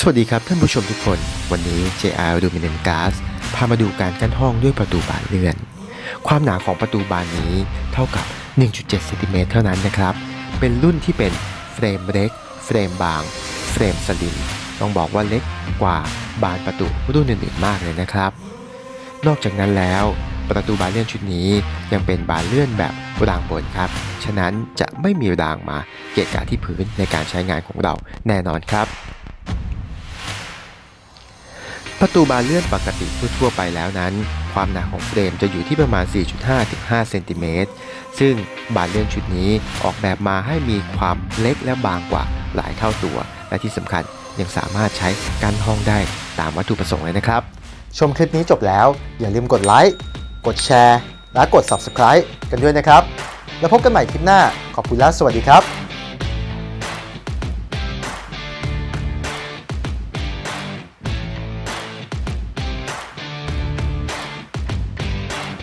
สวัสดีครับท่านผู้ชมทุกคน วันนี้ JR d o m i n a n Gas พามาดูการกั้นห้องด้วยประตูบานเลื่อน ความหนาของประตูบานนี้เท่ากับ 1.7เซนติเมตรเท่านั้นนะครับ เป็นรุ่นที่เป็นเฟรมเล็ก เฟรมบาง เฟรมสลิม ต้องบอกว่าเล็กกว่าบานประตูรุ่นอื่นๆมากเลยนะครับ นอกจากนั้นแล้วประตูบานเลื่อนชุดนี้ยังเป็นบานเลื่อนแบบรางบนครับ ฉะนั้นจะไม่มีรางมาเกะกะที่พื้นในการใช้งานของเราแน่นอนครับ ประตูบานเลื่อนปกติทั่วๆไปแล้วนั้น ความหนาของเฟรมจะอยู่ที่ประมาณ 4.5 ถึง 5 เซนติเมตร ซึ่งบานเลื่อนชุดนี้ออกแบบมาให้มีความเล็กและบางกว่าหลายเท่าตัว และที่สำคัญยังสามารถใช้กันห้องได้ตามวัตถุประสงค์เลยนะครับ ชมคลิปนี้จบแล้ว อย่าลืมกดไลค์ กดแชร์ และกด Subscribe กันด้วยนะครับ แล้วพบกันใหม่คลิปหน้า ขอบคุณและสวัสดีครับ